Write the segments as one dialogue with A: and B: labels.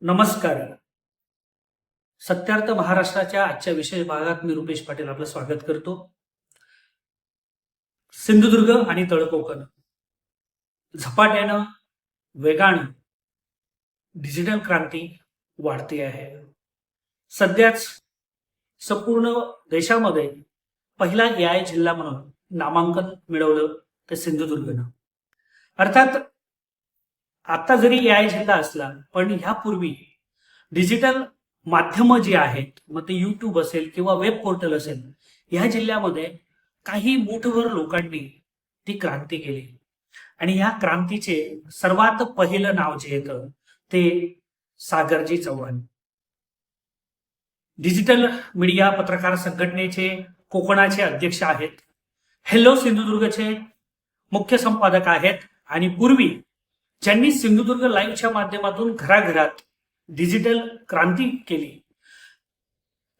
A: नमस्कार. सत्यार्थ महाराष्ट्राच्या आजच्या विशेष भागात मी रुपेश पाटील आपलं स्वागत करतो. सिंधुदुर्ग आणि तळकोकण. झपाट्यानं वेगानं डिजिटल क्रांती वाढते आहे. सध्याच संपूर्ण देशामध्ये पहिला ए आय जिल्हा म्हणून नामांकन मिळवलं ते सिंधुदुर्गनं. अर्थात आता जरी ए आय झेंडा असला पण ह्यापूर्वी डिजिटल माध्यमं जी आहेत मग ते युट्यूब असेल किंवा वेब पोर्टल असेल ह्या जिल्ह्यामध्ये काही मूठभर लोकांनी ती क्रांती केली. आणि ह्या क्रांतीचे सर्वात पहिलं नाव जे येतं ते सागरजी चव्हाण डिजिटल मीडिया पत्रकार संघटनेचे कोकणाचे अध्यक्ष आहेत. हॅलो सिंधुदुर्गचे मुख्य संपादक आहेत. आणि पूर्वी ज्यांनी सिंधुदुर्ग लाईव्हच्या माध्यमातून घराघरात डिजिटल क्रांती केली.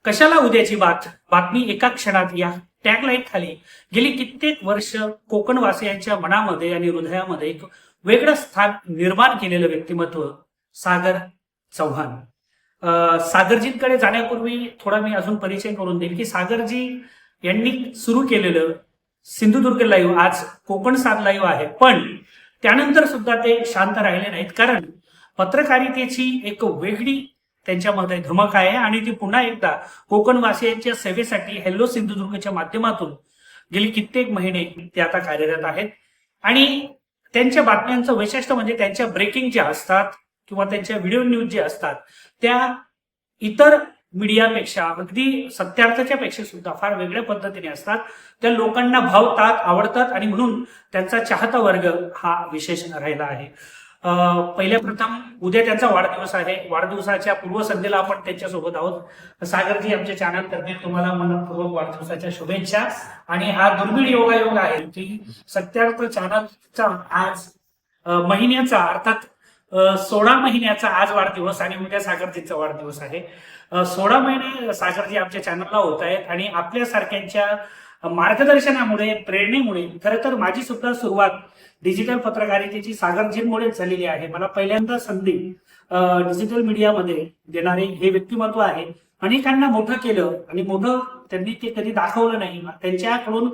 A: कशाला उद्याची बात? बातमी एका क्षणात या टॅगलाईन खाली. गेली कित्येक वर्ष कोकणवासियांच्या मनामध्ये आणि हृदयामध्ये एक वेगळं स्थान निर्माण केलेलं व्यक्तिमत्व सागर चव्हाण. सागरजींकडे जाण्यापूर्वी थोडा मी अजून परिचय करून देईल की सागरजी यांनी सुरू केलेलं सिंधुदुर्ग लाईव्ह आज कोकण सात लाईव्ह आहे. पण त्यानंतर सुद्धा ते शांत राहिले नाहीत. कारण पत्रकारितेची एक वेगळी त्यांच्यामध्ये धमक आहे आणि ती पुन्हा एकदा कोकणवासियांच्या सेवेसाठी हॅलो सिंधुदुर्गच्या माध्यमातून गेली कित्येक महिने ते आता कार्यरत आहेत. आणि त्यांच्या बातम्यांचं वैशिष्ट्य म्हणजे त्यांच्या ब्रेकिंग ज्या असतात किंवा त्यांच्या व्हिडिओ न्यूज जे असतात त्या इतर मीडियापेक्षा अगदी सत्यार्थाच्या पेक्षा सुद्धा फार वेगळ्या पद्धतीने असतात. त्या लोकांना भावतात आवडतात आणि म्हणून त्यांचा चाहता वर्ग हा विशेष राहिला आहे. पहिल्या प्रथम उद्या त्यांचा वाढदिवस आहे. वाढदिवसाच्या पूर्वसंध्येला आपण त्यांच्यासोबत आहोत. सागरजी आमच्या चॅनल तर्फे तुम्हाला मनपूर्वक वाढदिवसाच्या शुभेच्छा. आणि हा दुर्मिळ योगायोग आहे. की सत्यार्थ चॅनलचा आज महिन्याचा अर्थात सोळा महिन्याचा आज वाढदिवस आणि उद्या सागरजीचा वाढदिवस आहे. सोळा महिने सागरजी आमच्या चॅनलला होत आहेत आणि आपल्यासारख्यांच्या मार्गदर्शनामुळे प्रेरणेमुळे खरं तर माझी सुद्धा सुरुवात डिजिटल पत्रकारितेची सागरजींमुळेच झालेली आहे. मला पहिल्यांदा संधी डिजिटल मीडियामध्ये देणारे हे व्यक्तिमत्व आहे. अनेकांना मोठं केलं आणि मोठं त्यांनी ते कधी दाखवलं नाही. त्यांच्याकडून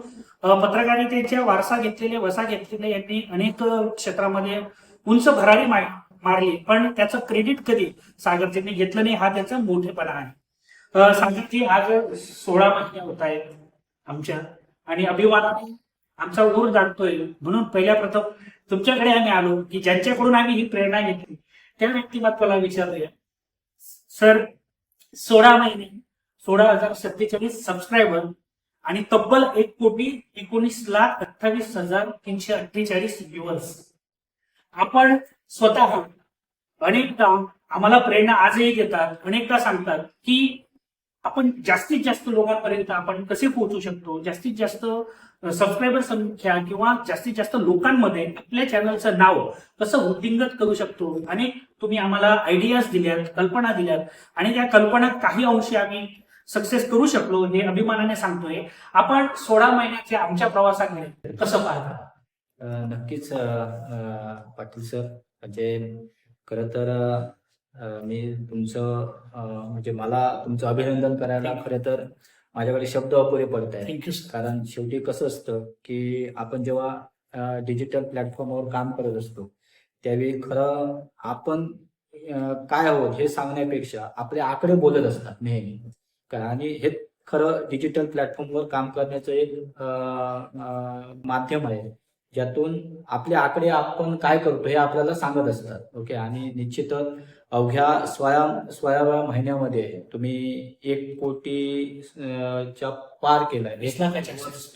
A: पत्रकारितेच्या वारसा घेतलेले वसा घेतलेले यांनी अनेक क्षेत्रामध्ये उंच भरारी मा- मारली. पण त्याचं क्रेडिट कधी सागरजींनी घेतलं नाही हा त्याचा मोठेपणा आहे. सागरजी आज सोळा महिने होत आहेत आमच्या आणि अभिमानाने आमचा ऊर जाणतोय. म्हणून पहिल्या प्रथम तुमच्याकडे आम्ही आलो की ज्यांच्याकडून आम्ही ही प्रेरणा घेतली त्या व्यक्तिमत्वाला विचारूया. सर सोळा महिने सोळा हजार सत्तेचाळीस सबस्क्रायबर आणि तब्बल एक कोटी एकोणीस लाख अठ्ठावीस हजार तीनशे अठ्ठेचाळीस व्ह्युअर्स आपण स्वतः. अनेकदा आम्हाला प्रेरणा आजही देतात अनेकदा सांगतात की आपण जास्तीत जास्त लोकांपर्यंत आपण कसे पोहोचू शकतो? जास्तीत जास्त सबस्क्रायबर संख्या किंवा जास्तीत जास्त लोकांमध्ये आपल्या चॅनलचं नाव कसं वृद्धिंगत करू शकतो? आणि तुम्ही आम्हाला आयडियाज दिल्यात कल्पना दिल्यात आणि त्या कल्पना काही अंशी आम्ही सक्सेस करू शकलो हे अभिमानाने सांगतोय. आपण सोळा महिन्याच्या आमच्या प्रवासाकडे कसं पाहता?
B: नक्कीच पाटील सर म्हणजे खरं तर मी तुमचं म्हणजे मला तुमचं अभिनंदन करायला खरं तर माझ्याकडे शब्द अपुरे पडत आहे कारण शेवटी कसं असतं की आपण जेव्हा डिजिटल प्लॅटफॉर्मवर काम करत असतो त्यावेळी खरं आपण काय आहोत हे सांगण्यापेक्षा आपले आकडे बोलत असतात नेहमी. आणि हे खरं डिजिटल प्लॅटफॉर्मवर काम करण्याचं एक माध्यम आहे. ज्यातून आपले आकडे आपण काय करतो हे आपल्याला सांगत असतात. ओके? आणि निश्चितच अवघ्या सोळा सोळाव्या महिन्यामध्ये तुम्ही एक कोटी च्या पार केलाय.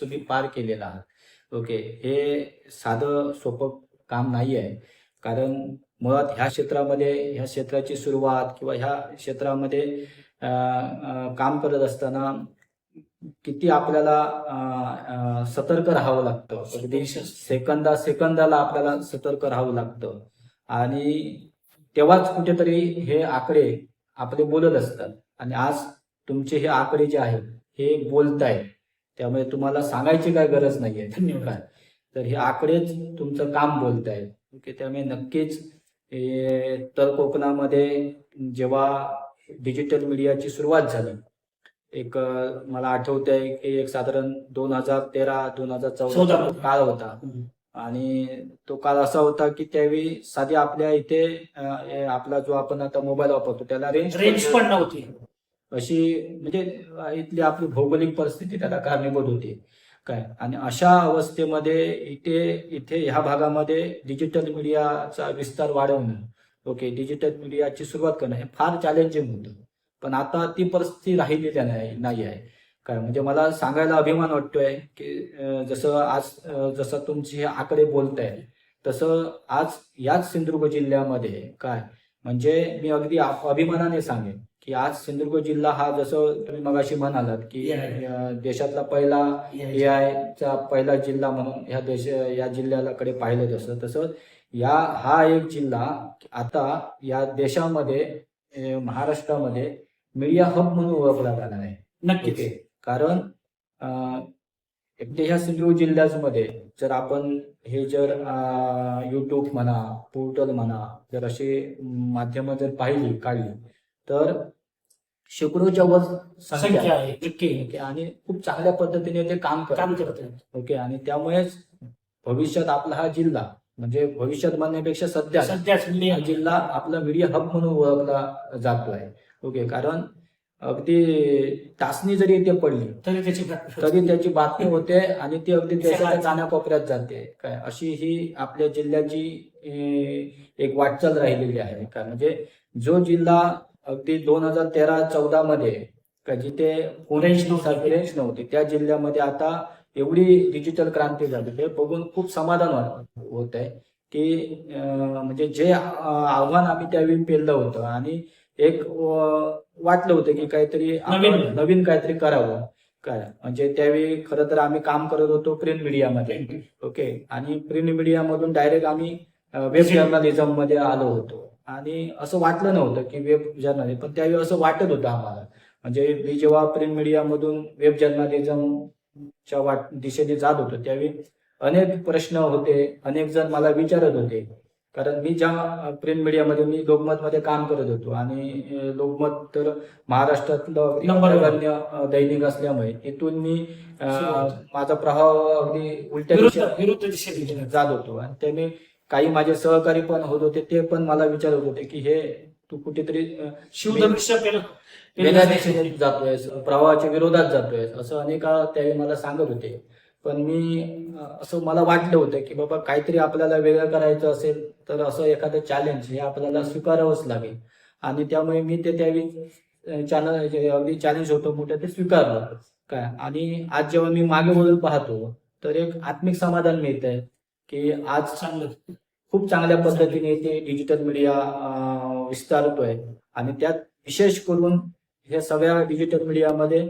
B: तुम्ही पार केलेला आहात. ओके? हे साधं सोपं काम नाही आहे कारण मुळात ह्या क्षेत्रामध्ये ह्या क्षेत्राची सुरुवात किंवा ह्या क्षेत्रामध्ये काम करत असताना किती आपल्याला सतर्क राहावं लागतं. अगदी सेकंदा सेकंदाला आपल्याला सतर्क राहावं लागतं. आणि तेव्हाच कुठेतरी हे आकडे आपले बोलत असतात. आणि आज तुमचे हे आकडे जे आहेत हे बोलतायत. त्यामुळे तुम्हाला सांगायची काय गरज नाहीये.
A: धन्यवाद.
B: तर हे आकडेच तुमचं काम बोलतायत. ओके त्यामुळे नक्कीच तर कोकणामध्ये जेव्हा डिजिटल मीडियाची सुरुवात झाली एक मला आठवत आहे की एक साधारण दोन हजार तेरा दोन हजार चौदा. काळ होता. आणि तो काळ असा होता की त्यावेळी साधी आपल्या इथे आपला जो आपण आता मोबाईल वापरतो त्याला रेंज
A: रेंज पण नव्हती.
B: अशी म्हणजे इथली आपली भौगोलिक परिस्थिती त्याला कारणीभूत होती. काय? आणि अशा अवस्थेमध्ये इथे इथे ह्या भागामध्ये डिजिटल मीडियाचा विस्तार वाढवणं ओके डिजिटल मीडियाची सुरुवात करणं हे फार चॅलेंजिंग होतं. पण आता ती परिस्थिती राहिलेली नाही नाही आहे. काय म्हणजे मला सांगायला अभिमान वाटतोय की जसं आज जसं तुमचे हे आकडे बोलताय तसं आज याच सिंधुदुर्ग जिल्ह्यामध्ये काय म्हणजे मी अगदी अभिमानाने सांगेन की आज सिंधुदुर्ग जिल्हा हा जसं तुम्ही मगाशी म्हणालात की देशातला पहिला ए आयचा पहिला जिल्हा म्हणून ह्या देश या जिल्ह्याकडे पाहिलं तसं तसं या हा एक जिल्हा आता या देशामध्ये महाराष्ट्रामध्ये मीडिया हब म्हणून ओळखला जाणार आहे.
A: नक्कीच.
B: ओके. कारण अं, ह्या सिंधुदुर्ग जिल्ह्यामध्ये जर आपण हे जर युट्यूब म्हणा पोर्टल म्हणा जर असे माध्यमं जर पाहिली काढली तर शेकडोच्या वर संख्या
A: संख्या
B: आहे. आणि खूप चांगल्या पद्धतीने ते काम
A: काम
B: करतात.
A: करत आहेत
B: ओके. आणि त्यामुळेच भविष्यात आपला हा जिल्हा म्हणजे भविष्यात म्हणण्यापेक्षा सध्या
A: सध्याच मी
B: हा जिल्हा आपला मीडिया हब म्हणून ओळखला जातो आहे ओके कारण अगदी टाचणी जरी इथे पडली
A: तरी त्याची
B: तरी त्याची बातमी होते आणि ती अगदी देशाच्या कानाकोपऱ्यात जाते. काय अशी ही आपल्या जिल्ह्याची एक वाटचाल राहिलेली आहे. काय म्हणजे जो जिल्हा अगदी दोन हजार तेरा चौदा मध्ये का जिथे
A: रेंज नव्हती.
B: त्या जिल्ह्यामध्ये आता एवढी डिजिटल क्रांती झाली. हे बघून खूप समाधान होत आहे की म्हणजे जे आव्हान आम्ही त्यावेळी पेललं होतं आणि एक वाटलं होतं की काहीतरी.
A: नवीन.
B: काहीतरी करावं. काय? म्हणजे त्यावेळी खरं तर आम्ही काम करत होतो प्रिंट मीडियामध्ये ओके? आणि प्रिंट मीडियामधून डायरेक्ट आम्ही वेब जर्नलिझममध्ये आलो होतो. आणि असं वाटलं नव्हतं की वेब जर्नलिझम पण त्यावेळी असं वाटत होतं आम्हाला. म्हणजे मी जेव्हा प्रिंट मीडियामधून वेब जर्नलिझमच्या वाट दिशेने जात होतो त्यावेळी अनेक प्रश्न होते. अनेक जण मला विचारत होते. कारण मी ज्या प्रिंट मीडियामध्ये मी लोकमतमध्ये काम करत होतो. आणि लोकमत तर महाराष्ट्रातलं दैनिक असल्यामुळे इथून मी माझा प्रभाव अगदी उलट्या. जात होतो. आणि त्याने काही माझे सहकारी पण होत होते ते पण मला विचारत होते की हे तू कुठेतरी
A: शिवधनुष्य पेल
B: वेगळ्या दिशेने जातोय प्रवाहाच्या विरोधात जातोय असं अनेक त्यावेळी मला सांगत होते. पण मी असं मला वाटलं होतं की बाबा काहीतरी आपल्याला वेगळं करायचं असेल तर असं एखादं चॅलेंज हे आपल्याला स्वीकारावंच लागेल. आणि त्यामुळे मी ते त्यावेळी चॅनल अगदी चॅलेंज होतं मोठं ते स्वीकारलं. काय? आणि आज जेव्हा मी मागे वळून पाहतो तर एक आत्मिक समाधान मिळत आहे की आज
A: चांगलं
B: खूप चांगल्या पद्धतीने ते डिजिटल मीडिया विस्तारतोय. आणि त्यात विशेष करून हे सगळ्या डिजिटल मीडियामध्ये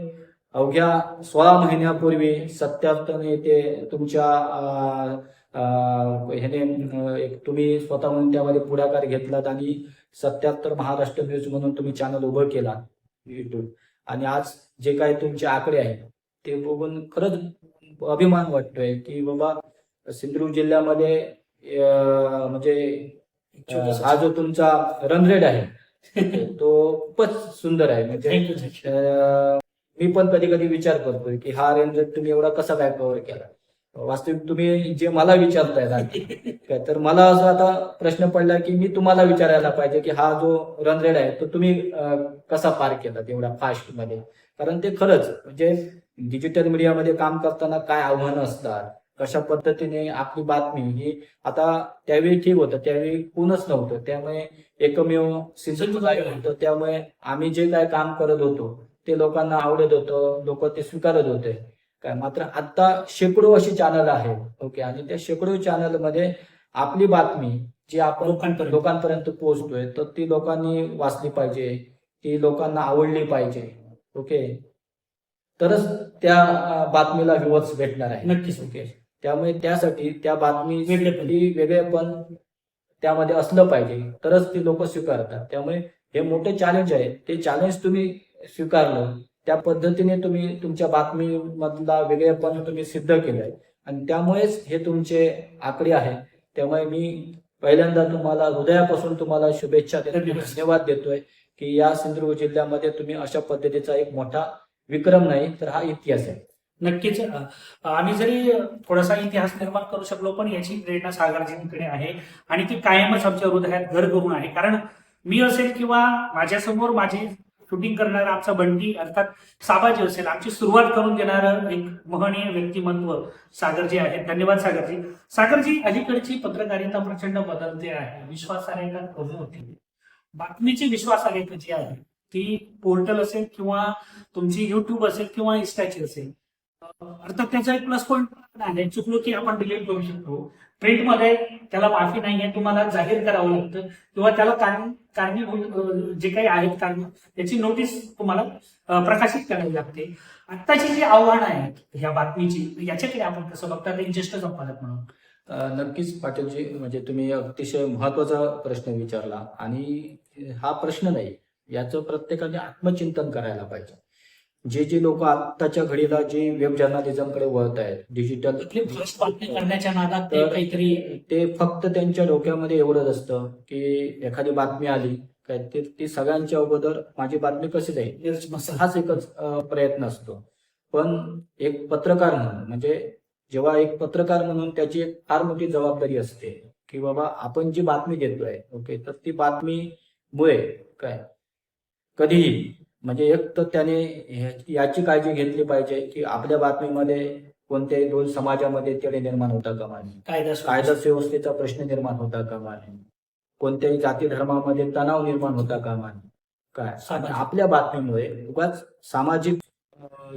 B: अवघ्या सोळा महिन्यापूर्वी सत्यार्थने ते तुमच्या ह्याने एक तुम्ही स्वतःहून त्यामध्ये पुढाकार घेतलात आणि सत्याहत्तर महाराष्ट्र न्यूज म्हणून तुम्ही चॅनल उभं केला युट्यूब आणि आज जे काही तुमचे आकडे आहेत ते बघून खरंच अभिमान वाटतोय की बाबा सिंधुदुर्ग जिल्ह्यामध्ये म्हणजे हा जो तुमचा रन रेट आहे तो खूपच सुंदर आहे. म्हणजे मी पण कधी कधी विचार करतोय की हा रेट तुम्ही एवढा कसा काय कव्हर केला? वास्तविक तुम्ही जे मला विचारताय तर मला असं आता प्रश्न पडला की मी तुम्हाला विचारायला पाहिजे की हा जो रन रेट आहे तो तुम्ही कसा पार केला तेवढ्या फास्टमध्ये? कारण ते खरंच म्हणजे डिजिटल मीडियामध्ये काम करताना काय आव्हानं असतात कशा पद्धतीने आपली बातमी ही आता त्यावेळी ठीक होतं त्यावेळी कोणच नव्हतं. त्यामुळे एकमेव live होतं त्यामुळे आम्ही जे काय काम करत होतो ते लोकांना आवडत होतं लोक ते स्वीकारत होते. काय मात्र आता शेकडो अशी चॅनल आहेत ओके आणि त्या शेकडो चॅनलमध्ये आपली बातमी जी आपण
A: लोकांपर्यंत.
B: पोहोचतोय तर ती लोकांनी वाचली पाहिजे ती लोकांना आवडली पाहिजे ओके तरच त्या बातमीला व्ह्युअर्स भेटणार आहे
A: नक्कीच.
B: ओके त्यामुळे त्यासाठी त्या बातमी
A: वेगळेपण.
B: वेगळे पण त्यामध्ये असलं पाहिजे तरच ती लोक स्वीकारतात. त्यामुळे हे मोठे चॅलेंज आहे ते चॅलेंज तुम्ही स्वीकारलं. त्या पद्धतीने तुम्ही तुमच्या बातमीमधला वेगळेपण तुम्ही सिद्ध केलंय. आणि त्यामुळेच हे तुमचे आकडे आहेत. त्यामुळे मी पहिल्यांदा तुम्हाला हृदयापासून तुम्हाला शुभेच्छा देतो.
A: धन्यवाद.
B: देतोय की या सिंधुदुर्ग जिल्ह्यामध्ये तुम्ही अशा पद्धतीचा एक मोठा विक्रम नाही तर हा इतिहास आहे.
A: नक्कीच. आम्ही जरी थोडासा इतिहास निर्माण करू शकलो पण याची प्रेरणा सागरजींकडे आहे. आणि ती कायमच आमच्या हृदयात घर करून आहे. कारण मी असेल किंवा माझ्यासमोर माझे शूटिंग करणारा आमचा बंटी अर्थात साबाजी असेल. आमची सुरुवात करून देणारं एक महनीय व्यक्तिमत्व सागरजी आहे धन्यवाद सागरजी. सागरजी अलीकडची पत्रकारिता प्रचंड बदलते आहे. विश्वासार्हता कमी होते. बातमीची विश्वासार्हता जी आहे ती पोर्टल असेल किंवा तुमची युट्यूब असेल किंवा इन्स्टाची असेल अर्थात त्याचा एक प्लस पॉईंट आहे. चुकलो की आपण डिलीट करू शकतो. प्रिंटमध्ये त्याला माफी नाही आहे तुम्हाला जाहीर करावं लागतं. किंवा त्याला कारण कारणीभूत जे काही आहेत कारण त्याची नोटीस तुम्हाला प्रकाशित करावी लागते. आत्ताची जी आव्हानं आहेत या बातमीची याच्याकडे आपण कसं बघता एक ज्येष्ठ संपादक म्हणून.
B: नक्कीच पाटीलजी म्हणजे तुम्ही अतिशय महत्त्वाचा प्रश्न विचारला. आणि हा प्रश्न नाही याचं प्रत्येकाने आत्मचिंतन करायला पाहिजे. जे जे लोक आत्ताच्या घडीला जे वेब जर्नालिझमकडे वळत आहेत डिजिटल
A: बातमी करण्याच्या नादात काहीतरी
B: ते फक्त त्यांच्या डोक्यामध्ये एवढंच असतं की एखादी बातमी आली काय ते ती सगळ्यांच्या अगोदर माझी बातमी कशी जाईल? हाच एकच प्रयत्न असतो. पण एक पत्रकार म्हणून म्हणजे जेव्हा एक पत्रकार म्हणून त्याची एक फार मोठी जबाबदारी असते की बाबा आपण जी बातमी देतोय ओके तर ती बातमीमुळे काय कधीही म्हणजे एक तर त्याने याची काळजी घेतली पाहिजे की आपल्या बातमीमध्ये कोणत्याही दोन समाजामध्ये तेढे निर्माण होता कामा
A: कायदा
B: कायदा सुव्यवस्थेचा प्रश्न निर्माण होता कामा नये कोणत्याही जाती धर्मामध्ये तणाव निर्माण होता कामा नये काय. आपल्या बातमीमुळे उगाच सामाजिक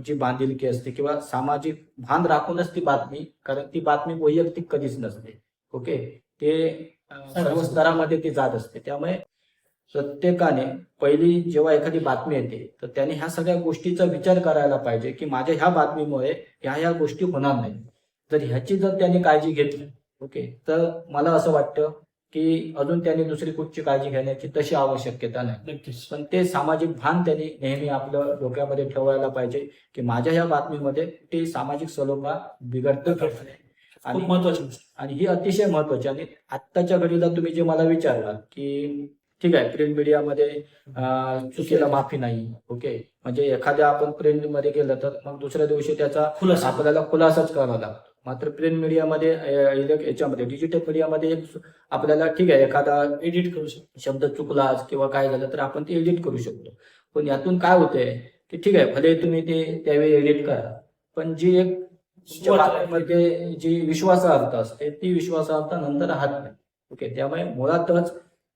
B: जी बांधिलकी असते किंवा सामाजिक भान राखूनच ती बातमी कारण ती बातमी वैयक्तिक कधीच नसते. ओके? ते सर्व स्तरामध्ये ती जात असते. त्यामुळे प्रत्येकाने पहिली जेव्हा एखादी बातमी येते तर त्याने ह्या सगळ्या गोष्टीचा विचार करायला पाहिजे की माझ्या ह्या बातमीमुळे ह्या ह्या गोष्टी होणार नाही जर ह्याची जर त्याने काळजी घेतली ओके तर मला असं वाटतं की अजून त्याने दुसरी कुठची काळजी घेण्याची तशी आवश्यकता नाही.
A: नक्कीच.
B: पण ते सामाजिक भान त्यांनी नेहमी आपलं डोक्यामध्ये ठेवायला पाहिजे की माझ्या ह्या बातमीमध्ये ते सामाजिक सलोखा बिघडतं आणि
A: महत्वाची
B: आणि ही अतिशय महत्वाची आणि आत्ताच्या घडीला तुम्ही जे मला विचारला की ठीक आहे प्रिंट मीडियामध्ये चुकीला माफी नाही ओके म्हणजे एखाद्या आपण प्रिंटमध्ये गेलं तर मग दुसऱ्या दिवशी त्याचा
A: खुलासा.
B: आपल्याला खुलासाच करावा लागतो. मात्र प्रिंट मीडियामध्ये याच्यामध्ये डिजिटल मीडियामध्ये एक आपल्याला ठीक आहे एखादा
A: एडिट करू शकतो
B: शब्द चुकलाच किंवा काय झालं तर आपण ते एडिट करू शकतो. पण यातून काय होतंय की ठीक आहे भले तुम्ही ते त्यावेळी एडिट करा पण जी एक जी विश्वासार्हता असते ती विश्वासार्हता नंतर राहत नाही. ओके त्यामुळे मुळातच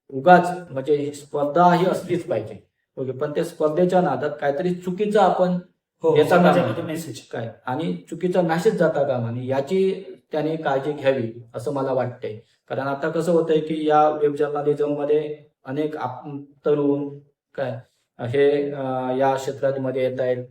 B: उगाच म्हणजे ही स्पर्धा ही असलीच पाहिजे. ओके पण त्या स्पर्धेच्या नादात काहीतरी चुकीचं आपण
A: हो
B: याचा
A: मेसेज
B: काय? आणि चुकीचा मेसेज जाता कामा नये. याची त्याने काळजी घ्यावी असं मला वाटतंय. कारण आता कसं होतंय की या वेब जर्नालिझममध्ये अनेक तरुण काय हे या क्षेत्रामध्ये येत आहेत.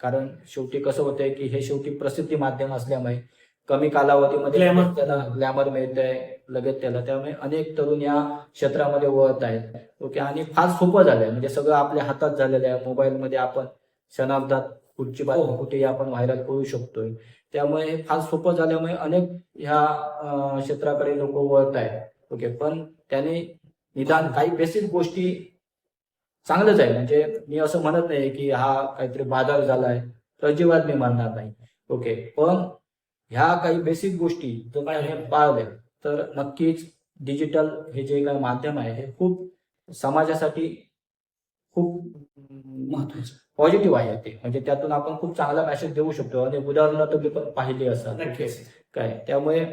B: कारण शेवटी कसं होतंय की हे शेवटी प्रसिद्धी माध्यम असल्यामुळे कमी कालावधीमध्ये त्याला ग्लॅमर मिळतंय. लगेच त्याला. त्यामुळे अनेक तरुण या क्षेत्रामध्ये वळत आहेत. ओके आणि फार सोपं झालंय. म्हणजे सगळं आपल्या हातात झालेलं आहे. मोबाईलमध्ये आपण क्षणार्धात कुठची बातमी
A: हो.
B: कुठेही आपण व्हायरल करू शकतोय. त्यामुळे हे फार सोपं झाल्यामुळे अनेक ह्या क्षेत्राकडे लोक वळत आहेत. ओके पण त्याने निदान काही बेसिक गोष्टी चांगलंच आहे. म्हणजे मी असं म्हणत नाही की हा काहीतरी बाजार झालाय तर अजिबात मी मानणार नाही. ओके पण ह्या काही बेसिक गोष्टी जर पाळल्या तर नक्कीच डिजिटल हे जे काही माध्यम आहे हे खूप समाजासाठी खूप
A: महत्वाचं
B: पॉझिटिव्ह आहे ते. म्हणजे त्यातून आपण खूप चांगला मेसेज देऊ शकतो. आणि उदाहरणं तुम्ही पण पाहिली
A: नक्कीच.
B: काय? त्यामुळे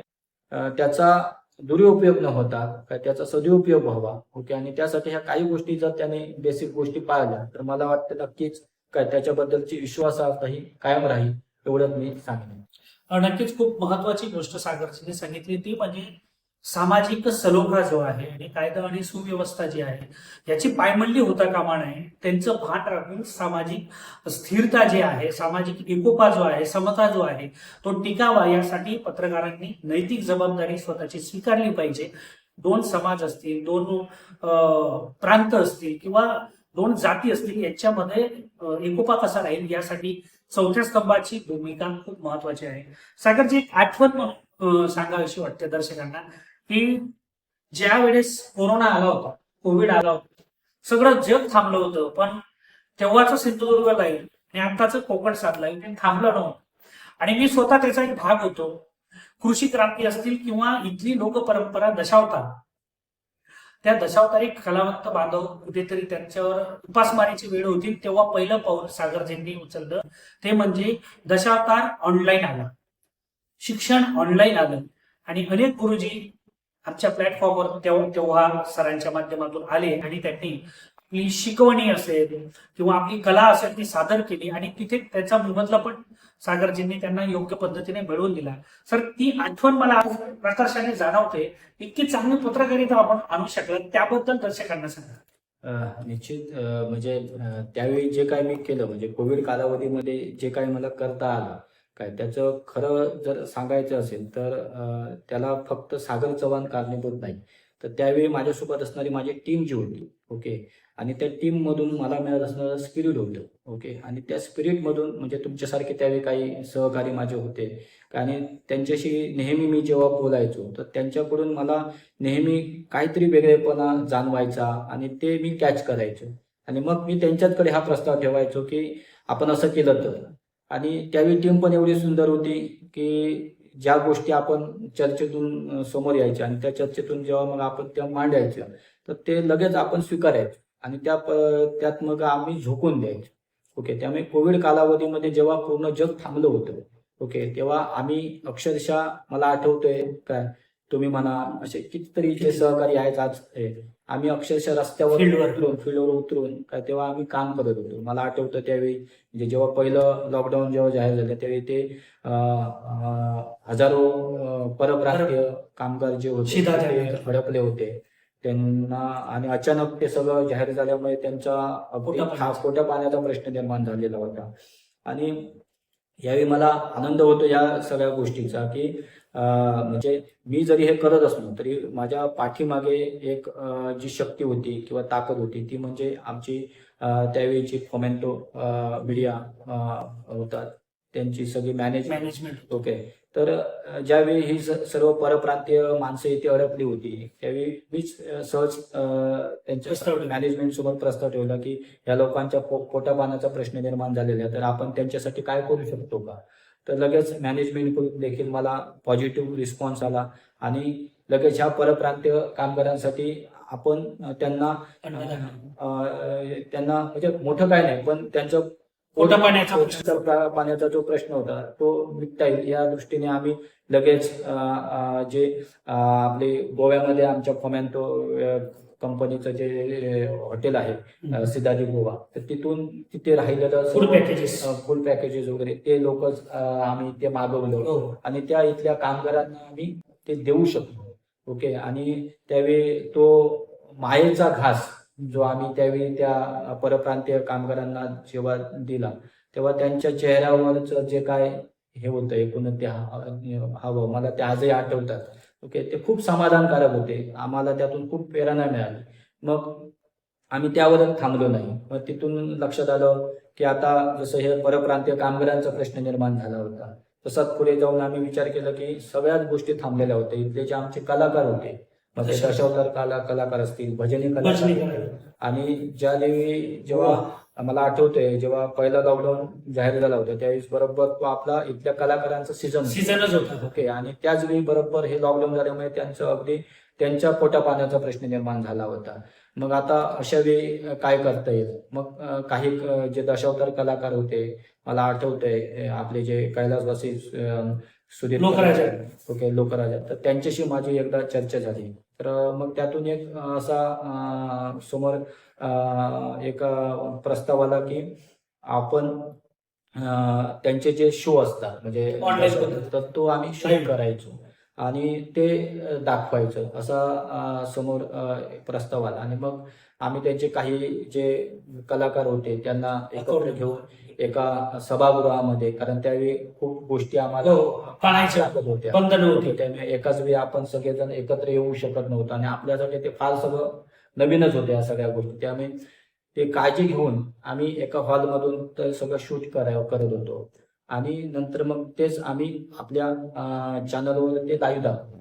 B: त्याचा दुरुपयोग न होता काय त्याचा सदुपयोग व्हावा. ओके? आणि त्यासाठी ह्या काही गोष्टी जर त्याने बेसिक गोष्टी पाळल्या तर मला वाटतं नक्कीच काय त्याच्याबद्दलची विश्वासार्हता ही कायम राहील एवढंच मी सांगेन.
A: नक्कीच खूप महत्वाची गोष्ट सागरजीने सांगितली. ती म्हणजे सामाजिक सलोखा जो आहे आणि कायदा आणि सुव्यवस्था जी आहे याची पायमल्ली होता कामा नये. त्यांचं भान राखून सामाजिक स्थिरता जी आहे सामाजिक एकोपा जो आहे समता जो आहे तो टिकावा यासाठी पत्रकारांनी नैतिक जबाबदारी स्वतःची स्वीकारली पाहिजे. दोन समाज असतील दोन प्रांत असतील किंवा दोन जाती असतील यांच्यामध्ये एकोपा कसा राहील यासाठी चौथ्या स्तंभाची भूमिका खूप महत्वाची आहे. सागरजी एक आठवण म्हणून, सांगावीशी वाटते दर्शकांना की ज्या वेळेस कोरोना आला होता कोविड आला होता सगळं जग थांबलं होतं पण तेव्हाचं सिंधुदुर्ग लाईन आणि आताचं कोकण सात लाईन ते थांबलं नव्हतं. आणि मी स्वतः त्याचा एक भाग होतो. कृषी क्रांती असतील किंवा इथली लोकपरंपरा दशावतार त्या दशावतारी कलावंत बांधव कुठेतरी त्यांच्यावर उपासमारीची वेळ होती तेव्हा पहिलं पाऊल सागरजींनी उचललं. ते म्हणजे दशावतार ऑनलाईन आला. शिक्षण ऑनलाईन आलं. आणि अनेक गुरुजी आमच्या प्लॅटफॉर्मवर तेव्हा तेव्हा सरांच्या माध्यमातून आले आणि त्यांनी आपली शिकवणी असेल किंवा आपली कला असेल ती सादर केली आणि तिथे त्याचा मोबदला पण सागरजींनी त्यांना योग्य पद्धतीने मिळवून दिला. सर ती आठवण मला प्रकर्षाने जाणवते. इतकी चांगली पत्रकारिता आपण आणू शकलं त्याबद्दल दर्शकांना सांगा.
B: निश्चित म्हणजे त्यावेळी जे काय मी केलं म्हणजे कोविड कालावधीमध्ये जे काय मला करता आलं काय त्याचं खरं जर सांगायचं असेल तर त्याला फक्त सागर चव्हाण कारणीभूत नाही. तर त्यावेळी माझ्यासोबत असणारी माझी टीम जी होती ओके? आणि त्या टीम मधून मला मिळत असणारं स्पिरिट होतं. ओके. आणि त्या स्पिरिट मधून म्हणजे तुमच्यासारखे त्यावेळी काही सहकारी माझे होते. आणि त्यांच्याशी नेहमी मी जेव्हा बोलायचो तर त्यांच्याकडून मला नेहमी काहीतरी वेगळेपणा जाणवायचा आणि ते मी कॅच करायचो. आणि मग मी त्यांच्याचकडे हा प्रस्ताव ठेवायचो की आपण असं केलं तर. आणि त्यावेळी टीम पण एवढी सुंदर होती की ज्या गोष्टी आपण चर्चेतून समोर यायच्या आणि त्या चर्चेतून जेव्हा मग आपण त्या मांडायच्या तर ते लगेच आपण स्वीकारायचो. आणि त्या त्यात मग आम्ही झोकून द्यायचो ओके त्यामुळे कोविड कालावधीमध्ये जेव्हा पूर्ण जग थांबलं होतं ओके तेव्हा आम्ही अक्षरशः मला आठवतोय काय तुम्ही म्हणा असे कितीतरी जे सहकारी आहेत आज हे, आम्ही अक्षरशः रस्त्यावर
A: फील्डवर.
B: उतरून फील्डवर उतरून काय तेव्हा आम्ही काम करत होतो मला आठवतं त्यावेळी म्हणजे जेव्हा पहिलं लॉकडाऊन जेव्हा जाहीर झालं त्यावेळी ते हजारो परप्रांतीय कामगार जे होते. हडपले होते त्यांना आणि अचानक ते सगळं जाहीर झाल्यामुळे त्यांचा. हा- पोटा पाण्याचा प्रश्न निर्माण झालेला होता. आणि यावेळी मला आनंद होतो या सगळ्या गोष्टीचा की म्हणजे मी जरी हे करत असलो तरी माझ्या पाठीमागे एक जी शक्ती होती किंवा ताकद होती ती म्हणजे आमची त्यावेळीची फोमेंटो मीडिया होतात त्यांची सगळी मॅनेजमेंट ओके तर ज्यावेळी ही सर्व परप्रांतीय माणसं इथे अडकली होती त्यावेळी मीच सहज त्यांच्या. मॅनेजमेंट सोबत प्रस्ताव ठेवला की या लोकांच्या पोटापाण्याचा प्रश्न निर्माण झालेला आहे तर आपण त्यांच्यासाठी काय करू शकतो का तर लगेच मॅनेजमेंट देखील मला पॉझिटिव्ह रिस्पॉन्स आला आणि लगेच ह्या परप्रांतीय कामगारांसाठी आपण त्यांना त्यांना म्हणजे मोठं काय नाही पण त्यांचं
A: पोटा पाण्याचा
B: पाण्याचा जो प्रश्न होता तो मिटता येईल या दृष्टीने आम्ही लगेच जे आपले गोव्यामध्ये आमच्या फोमॅन्टो कंपनीचं जे हॉटेल आहे सिदारी गोवा तर तिथून तिथे राहिलेलं
A: फुल पॅकेजेस
B: फुल पॅकेजेस वगैरे ते लोक आम्ही ते मागवलं.
A: हो.
B: आणि त्या इथल्या कामगारांना आम्ही ते देऊ शकतो ओके? आणि त्यावेळी तो मायेचा घास जो आम्ही त्यावेळी त्या परप्रांतीय कामगारांना जेव्हा दिला तेव्हा त्यांच्या चेहऱ्यावरच जे काय हे होतं एकूण ते हा- हवं. मला ते आजही आठवतात. ओके? ते खूप समाधानकारक होते. आम्हाला त्यातून खूप प्रेरणा मिळाली. मग आम्ही त्यावरच थांबलो नाही. मग तिथून लक्षात आलं की आता जसं हे परप्रांतीय कामगारांचा प्रश्न निर्माण झाला होता तसंच पुढे जाऊन आम्ही विचार केला की सगळ्याच गोष्टी थांबलेल्या होत्या. इथले जे आमचे कलाकार होते मग कला कलाकार असतील भजनी कलाकार. आणि ज्या देवी जेव्हा मला आठवतंय जेव्हा पहिला लॉकडाऊन जाहीर झाला होता त्यावेळेस बरोबर तो आपला इथल्या कलाकारांचा सीझन
A: सीझनच होता.
B: ओके आणि त्याच वेळी बरोबर हे लॉकडाऊन झाल्यामुळे त्यांचं अगदी त्यांच्या पोटा पाण्याचा प्रश्न निर्माण झाला होता. मग आता अशा वेळी काय करता येईल? मग काही जे दशावतार कलाकार होते मला आठवतंय आपले जे कैलासवासी सुधीर
A: लोकराजा.
B: ओके लोकराजा तर त्यांच्याशी माझी एकदा चर्चा झाली तर मग त्यातून एक असा समोर एक प्रस्ताव आला की आपण त्यांचे जे शो असतात म्हणजे. तर तो आम्ही शो. करायचो आणि ते दाखवायचं असा समोर प्रस्ताव आला आणि मग आम्ही त्यांचे काही जे कलाकार होते त्यांना एकत्र घेऊन एका सभागृहामध्ये कारण त्यावेळी खूप गोष्टी आम्हाला
A: हो,
B: होत्या. त्यामुळे एकाच वेळी आपण सगळेजण एकत्र येऊ शकत नव्हतो आणि आपल्यासाठी ते फार सगळं नवीनच होते या सगळ्या गोष्टी. त्यामुळे ते काळजी घेऊन आम्ही एका हॉलमधून ते सगळं शूट कराय करत होतो. आणि नंतर मग तेच आम्ही आपल्या चॅनलवर ते लाईव्ह दाखवतो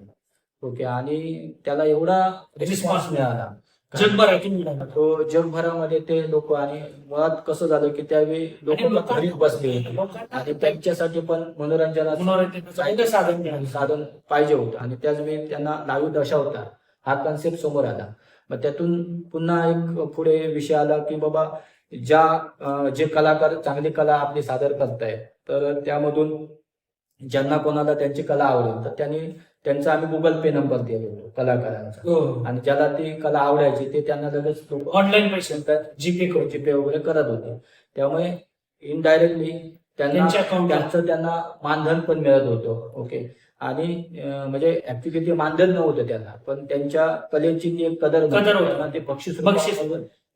B: ओके आणि त्याला एवढा रिस्पॉन्स मिळाला.
A: जगभरातून.
B: तो जगभरामध्ये ते लोक आणि मुळात कसं झालं की त्यावेळी लोक घरीच बसले होते आणि त्यांच्यासाठी पण मनोरंजनाचं
A: साधन.
B: साधन पाहिजे होतं आणि त्याचवेळी त्यांना लाईव्ह दर्शवता हा कन्सेप्ट समोर आला मग त्यातून पुन्हा एक पुढे विषय आला की बाबा ज्या जे कलाकार चांगली कला आपली सादर करतायत तर त्यामधून ज्यांना कोणाला त्यांची कला आवडेल तर त्यांनी त्यांचा आम्ही गुगल पे नंबर दिला होतो कलाकारांचा.
A: हो.
B: आणि ज्याला ती कला आवडायची ते त्यांना लगेच
A: ऑनलाईन पैसे जीपे
B: जीपे वगैरे करत होते. त्यामुळे इनडायरेक्टली त्यांना त्यांचं त्यांना मानधन पण मिळत होतं. ओके आणि म्हणजे ऍक्च्युली ते मानधन नव्हतं त्यांना पण त्यांच्या कलेची ती एक कदर ते बक्षीस
A: बक्षीस.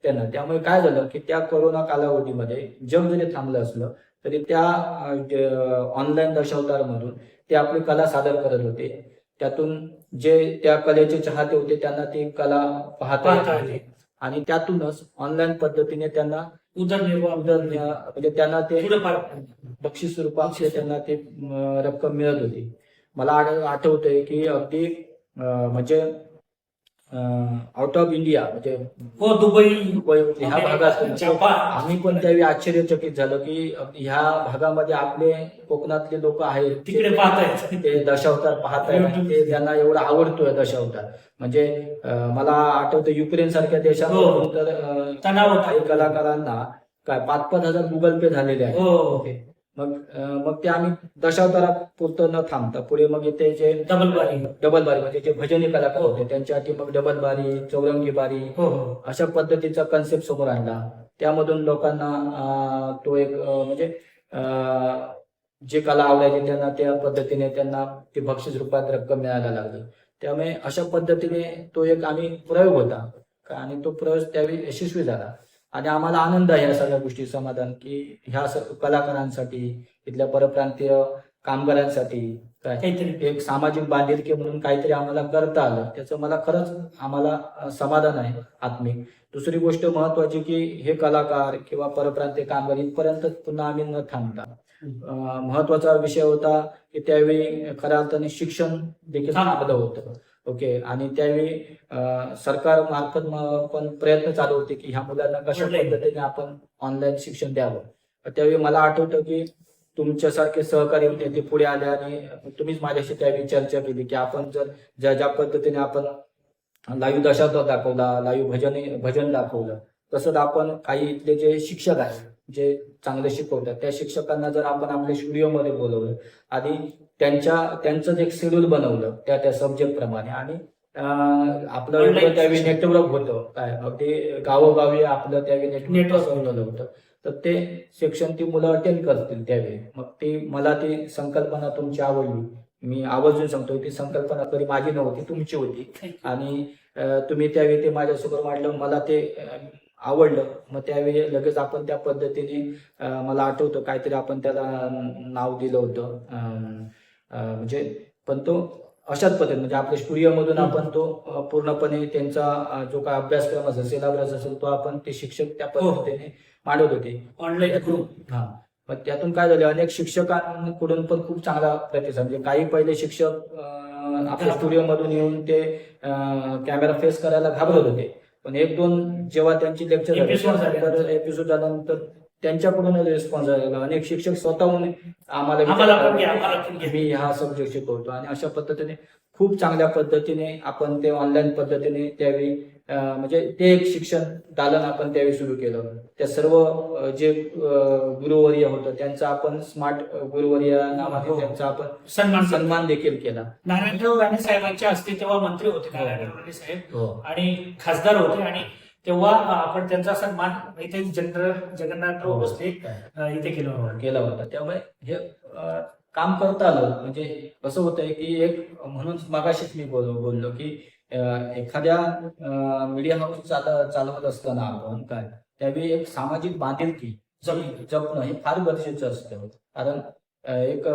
B: त्यांना. त्यामुळे काय झालं की त्या कोरोना कालावधीमध्ये जग जरी थांबलं असलं तरी त्या ऑनलाईन दशावतारमधून ते आपली कला सादर करत होते. त्यातून जे त्या कलेचे चाहते होते त्यांना ती कला पाहता येत
A: पाहता
B: होती.
A: येते.
B: आणि त्यातूनच ऑनलाईन पद्धतीने त्यांना
A: उदरनिर्वाह
B: उदरनिर्वाह म्हणजे त्यांना ते बक्षीस स्वरूपात ते त्यांना ते रक्कम मिळत होती मला आठ- आठवतंय की अगदी अं, म्हणजे आउट ऑफ इंडिया म्हणजे
A: हो दुबई.
B: दुबई ह्या भागात आम्ही पण त्यावेळी आश्चर्यचकित झालो की ह्या भागामध्ये आपले कोकणातले लोक आहेत.
A: तिकडे पाहतायत
B: ते दशावतार पाहताय आणि ते त्यांना एवढा आवडतोय दशावतार. म्हणजे मला आठवतं युक्रेन सारख्या देशामध्ये
A: हो.
B: तर
A: तणाव.
B: काही कलाकारांना काय पाच पाच हजार गुगल पे झालेले आहेत.
A: हो.
B: मग मग ते आम्ही दशावतारा पुरतं न थांबता पुढे मग इथे जे
A: डबल बारी
B: डबल बारी म्हणजे जे भजनी कलाकार होते त्यांच्यासाठी मग डबल बारी चौरंगी बारी
A: हो हो.
B: अशा पद्धतीचा कन्सेप्ट समोर आणला. त्यामधून लोकांना तो एक म्हणजे जे कला आवडायची त्यांना त्या पद्धतीने त्यांना ती बक्षीस रूपात रक्कम मिळायला लागली. त्यामुळे अशा पद्धतीने तो एक आम्ही प्रयोग होता. आणि तो प्रयोग त्यावेळी यशस्वी झाला. आणि आम्हाला आनंद आहे या सगळ्या गोष्टी समाधान की ह्या स- कलाकारांसाठी इथल्या परप्रांतीय कामगारांसाठी
A: काहीतरी.
B: एक सामाजिक बांधिलकी म्हणून काहीतरी आम्हाला करता आलं. त्याचं मला खरंच आम्हाला समाधान आहे आत्मिक. दुसरी गोष्ट महत्वाची की हे कलाकार किंवा परप्रांतीय कामगार इथपर्यंत पुन्हा आम्ही न थांबता. महत्त्वाचा विषय होता की त्यावेळी खऱ्या अर्थाने शिक्षण देखील. थांबलं होतं. ओके आणि त्यावेळी सरकार मार्फत पण प्रयत्न चालू होते की ह्या मुलांना कशा. पद्धतीने आपण ऑनलाईन शिक्षण द्यावं त्यावेळी मला आठवतं की तुमच्यासारखे सहकारी होते ते पुढे आले आणि तुम्हीच माझ्याशी त्यावेळी चर्चा केली की आपण जर ज्या ज्या पद्धतीने आपण लाईव्ह दशावतार दाखवला लाईव्ह भजन भजन दाखवलं तसंच आपण काही इथले जे शिक्षक आहेत जे चांगले शिकवतात. त्या शिक्षकांना जर आपण आपल्या स्टुडिओमध्ये बोलवलं आणि त्यांच्या त्यांचं एक शेड्यूल बनवलं त्या त्या सब्जेक्ट प्रमाणे आणि आपलं त्यावेळी
A: शिक्षण.
B: नेटवर्क होतं. काय? अगदी गावोगावी आपलं त्यावेळी नेटवर्क. बनवलं होतं. तर ते सेक्शन ती मुलं अटेंड करतील त्यावेळी. मग ती मला ती संकल्पना तुमची आवडली. मी आवर्जून सांगतो ती संकल्पना तरी माझी नव्हती तुमची होती. आणि तुम्ही त्यावेळी ते माझ्यासमोर मांडलं. मला ते आवडलं मग त्यावेळी लगेच आपण त्या पद्धतीने मला आठवतं काहीतरी आपण त्याला नाव दिलं होतं. म्हणजे पण तो अशाच पद्धतीने म्हणजे आपल्या स्टुडिओमधून आपण तो पूर्णपणे त्यांचा जो काय अभ्यासक्रम असेल सिलेबस असेल तो आपण ते शिक्षक त्या
A: हो.
B: पद्धतीने मांडत होते.
A: ऑनलाईन ग्रुप
B: हा. मग त्यातून काय झालं अनेक शिक्षकांकडून पण खूप चांगला प्रतिसाद म्हणजे काही पहिले शिक्षक आपल्या स्टुडिओमधून येऊन ते कॅमेरा फेस करायला घाबरत होते. पण एक दोन जेव्हा त्यांची लेक्चर. एपिसोड झाल्यानंतर त्यांच्याकडून रिस्पॉन्स झाला अनेक शिक्षक स्वतःहून आम्हाला. मी हा सब्जेक्ट शिकवतो आणि अशा पद्धतीने खूप चांगल्या पद्धतीने आपण ते ऑनलाईन पद्धतीने त्यावेळी म्हणजे ते एक शिक्षण दालन आपण त्यावेळी सुरू केलं. त्या सर्व जे गुरुवर्य होतं त्यांचा आपण स्मार्ट गुरुवर्य नावाने
A: हो.
B: त्यांचा आपण
A: सन्मान
B: सन्मान देखील केला.
A: नारायणराव राणे साहेबांच्या हस्ते तेव्हा मंत्री होते नारायणराव राणे साहेब
B: हो.
A: आणि खासदार होते आणि तेव्हा आपण त्यांचा सन्मान इथे जनरल जगन्नाथराव भोसले अ, इथे केला होता.
B: केला होता. त्यामुळे हे काम करता आलं. म्हणजे कसं होतंय की एक म्हणून मगाशीच मी बोल बोललो की एखाद्या मीडिया हाऊस चाल चालवत असताना आपण काय त्यावेळी एक सामाजिक बांधिलकी जप- जपणं हे फार गरजेचं असतं. कारण एक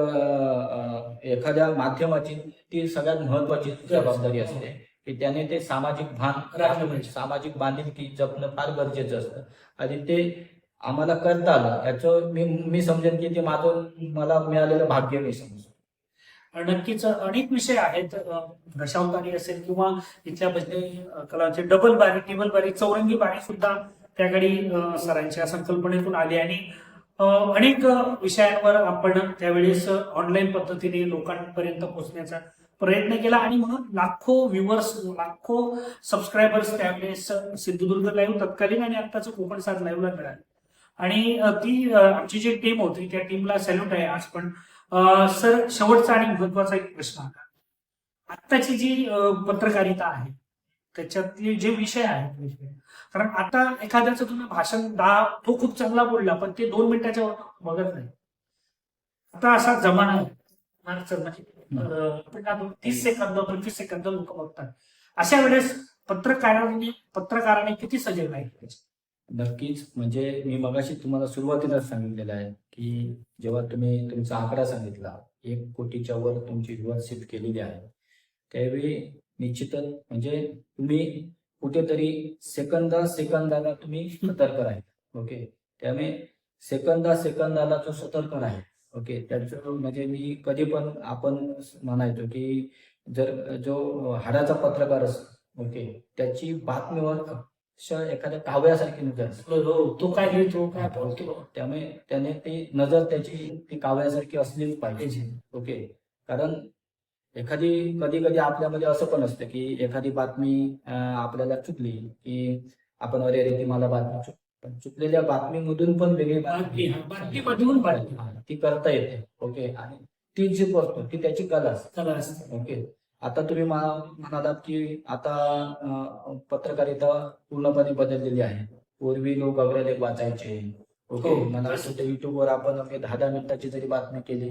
B: एखाद्या माध्यमाची ती सगळ्यात महत्वाची जबाबदारी असते. की त्याने ते सामाजिक भान
A: राखलं म्हणजे
B: सामाजिक बांधिलकी जपणं फार गरजेचं असतं. आणि ते आम्हाला करता आलं. याचं मी मी समजेन की ते माझं मला मिळालेलं भाग्य मी समजतो.
A: नक्कीच अनेक विषय आहेत. दशावतारी असेल किंवा इथल्या भजनी डबल बारी टेबल बारी चौरंगी बारी सुद्धा त्याकडे सरांच्या संकल्पनेतून आली आणि अनेक विषयांवर आपण त्यावेळेस ऑनलाईन पद्धतीने लोकांपर्यंत पोहोचण्याचा प्रयत्न केला आणि म्हणून लाखो व्ह्युअर्स लाखो सबस्क्रायबर्स त्यावेळेस सिंधुदुर्ग लाईव्ह तत्कालीन आणि आत्ताचं कोकण सात लाईव्हला मिळाले. आणि ती आमची जी टीम होती त्या टीमला सॅल्यूट आहे. आज पण सर शेवटचा आणि महत्त्वाचा एक प्रश्न आला. आत्ताची जी पत्रकारिता आहे त्याच्यातले जे विषय आहेत म्हणजे कारण आता एखाद्याचं तुम्ही भाषण दहा तो खूप चांगला बोलला पण ते दोन मिनिटाच्या बघत नाही. आता असा जमाना आहे. माणसं म्हणजे, तीस सेकंद पंचवीस सेकंद लोक बघतात. अशा वेळेस पत्रकारांनी पत्रकाराने किती सजग राहील
B: नक्कीच. म्हणजे मी मगाशी तुम्हाला सुरुवातीलाच सांगितलेलं आहे. की जेव्हा तुम्ही तुमचा आकडा सांगितला एक कोटीच्या वर तुमची व्ह्युअरशिप केलेली आहे त्यावेळी निश्चितच म्हणजे तुम्ही कुठेतरी सेकंदा सेकंदाला तुम्ही सतर्क राहील ओके? त्यामुळे सेकंदा सेकंदाला जो सतर्क राहील ओके? त्याचं म्हणजे मी कधी पण आपण म्हणायचो की जर जो हाडाचा पत्रकार असतो ओके? त्याची बातमीवर एखाद्या काव्यासारखी नजर असते.
A: हो, तो काय लिहितो काय बोलतो?
B: त्यामुळे त्याने ती नजर त्याची ती काव्यासारखी असलीच पाहिजे. ओके. कारण एखादी कधी कधी आपल्यामध्ये असं पण असतं की एखादी बातमी आपल्याला चुकली की आपण अरे अरे ती मला बातमी चुक पण चुकलेल्या बातमीमधून पण वेगळी
A: बातमी, हा.
B: हा, ती करता येते. ओके. आणि ती जी करतो ती त्याची कला असते.
A: चला असं.
B: ओके. आता तुम्ही म्हणालात की आता पत्रकारिता पूर्णपणे बदललेली आहे पूर्वी लोक अग्रलेख वाचायचे ओके
A: हो.
B: मला वाटतं युट्यूबवर आपण दहा दहा मिनिटाची जरी बातमी केली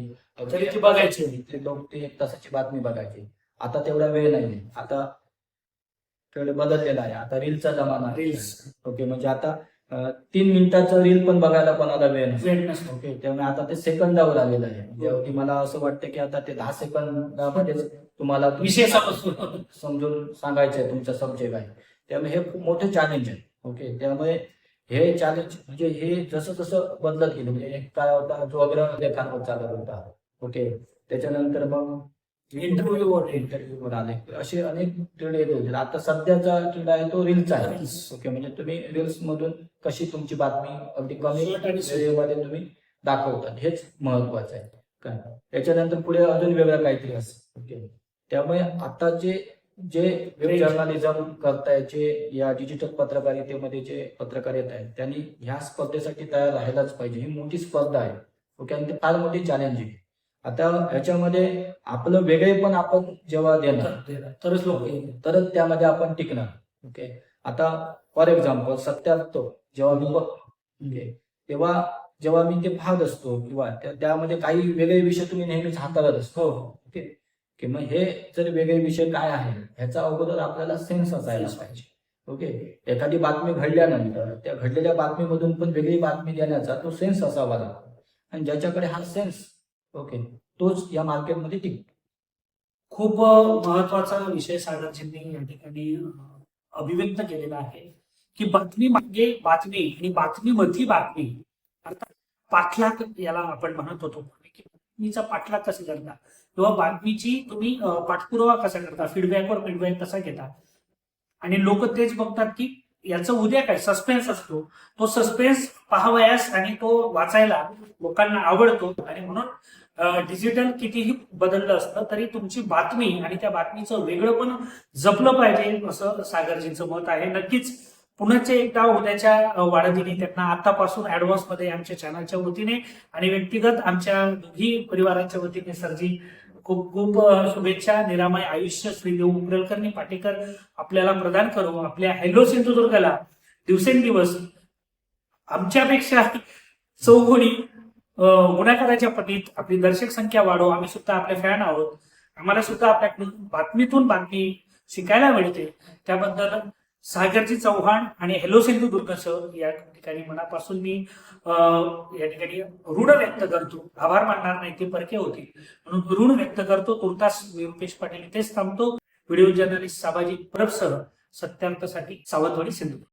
A: तरी ती बघायची.
B: ते लोक ते एक तासाची बातमी बघायची आता तेवढा वेळ नाही आता तेवढे बदललेला आहे आता रीलचा जमाना.
A: रील्स
B: ओके म्हणजे आता तीन मिनिटाचं रील पण बघायला कोणाला वेळ नसतो.
A: वेळ नसतो.
B: ओके त्यामुळे आता ते सेकंदावर आलेलं आहे. म्हणजे अगदी मला असं वाटतं की आता ते दहा सेकंदामध्येच तुम्हाला
A: समजतो.
B: समजून सांगायचं आहे तुमचा सब्जेक्ट आहे. त्यामुळे हे खूप मोठं चॅलेंज आहे. ओके त्यामुळे हे चॅलेंज म्हणजे हे जसं जसं बदलत गेलं म्हणजे एक काय होता जो अग्रलेखांवर चालत होता. ओके त्याच्यानंतर मग
A: इंटरव्ह्यू
B: इंटरव्ह्यूवर आले. असे अनेक ट्रेड येत होते. आता सध्याचा ट्रेड आहे तो रीलचा आहे. ओके म्हणजे तुम्ही रील्स मधून कशी तुमची बातमी अगदी कमी. वेळेमध्ये तुम्ही दाखवतात. हेच महत्वाचं आहे. काय त्याच्यानंतर पुढे अजून वेगळं काहीतरी असं. ओके त्यामुळे आता जे जे जर्नलिझम करतायत जे या डिजिटल पत्रकारितेमध्ये जे पत्रकार येत आहेत त्यांनी ह्या स्पर्धेसाठी तयार राहायलाच पाहिजे. ही मोठी स्पर्धा आहे. ओके आणि ती फार मोठी चॅलेंज आहे. आता ह्याच्यामध्ये आपलं वेगळे पण आपण जेव्हा देणार
A: तरच लोक.
B: तरच त्यामध्ये आपण टिकणार. ओके आता फॉर एक्झाम्पल सत्यात्तर जेव्हा मी ओके तेव्हा जेव्हा मी ते पाहत असतो किंवा त्या- त्यामध्ये काही वेगळे विषय तुम्ही नेहमीच हाताळत असतो. ओके की मग हे जर वेगळे विषय काय आहे ह्याचा अगोदर आपल्याला सेन्स असायला पाहिजे. ओके एखादी बातमी घडल्यानंतर त्या घडलेल्या बातमीमधून पण वेगळी बातमी देण्याचा तो सेन्स असावा लागतो. आणि ज्याच्याकडे हा सेन्स ओके. तोच या मार्केटमध्ये टिकतो
A: खूप महत्त्वाचा विषय सागरजींनी या ठिकाणी अभिव्यक्त केलेला आहे की बातमी मागे बातमी आणि बातमीमध्ये बातमी. अर्थात पाठलाग याला आपण म्हणत होतो. म्हणजे की बातमीचा पाठलाग कसा करता? किंवा बातमीची तुम्ही पाठपुरावा कसा करता? फीडबॅकवर फीडबॅक कसा घेता? आणि लोक तेच बघतात की याचं उद्या काय? सस्पेन्स असतो. तो सस्पेन्स पाहावयास आणि तो वाचायला लोकांना आवडतो. आणि म्हणून डिजिटल कितीही बदललं असतं तरी तुमची बातमी आणि त्या बातमीचं वेगळं पण जपलं पाहिजे असं सागरजींचं मत आहे. नक्कीच पुन्हाचे एकदा उद्याच्या वाढदिनी त्यांना आतापासून ऍडव्हान्समध्ये आमच्या चॅनलच्या वतीने आणि व्यक्तिगत आमच्या दोघी परिवारांच्या वतीने सरजी खूप खूप शुभेच्छा. निरामय आयुष्य श्री देव उमरेलकरनी पाटेकर आपल्याला प्रदान करू. आपल्या हॅलो सिंधुदुर्गला दिवसेंदिवस आमच्यापेक्षा चौगुणी गुणाकाराच्या गुन्हेगाराच्या पटीत आपली दर्शक संख्या वाढो. आम्ही सुद्धा आपले फॅन आहोत. आम्हाला सुद्धा आपल्याकडून बातमीतून बातमी शिकायला मिळते. त्याबद्दल सागरजी चव्हाण आणि हॅलो सिंधुदुर्ग सर या ठिकाणी मनापासून मी या ठिकाणी ऋण व्यक्त करतो. आभार मानणार नाही ते परके होतील. म्हणून ऋण व्यक्त करतो तुर्तास रुपेश पाटील इथेच थांबतो. व्हिडिओ जर्नलिस्ट सामाजिक परबसह सत्यांतसाठी सावंतवाडी सिंधुदुर्ग.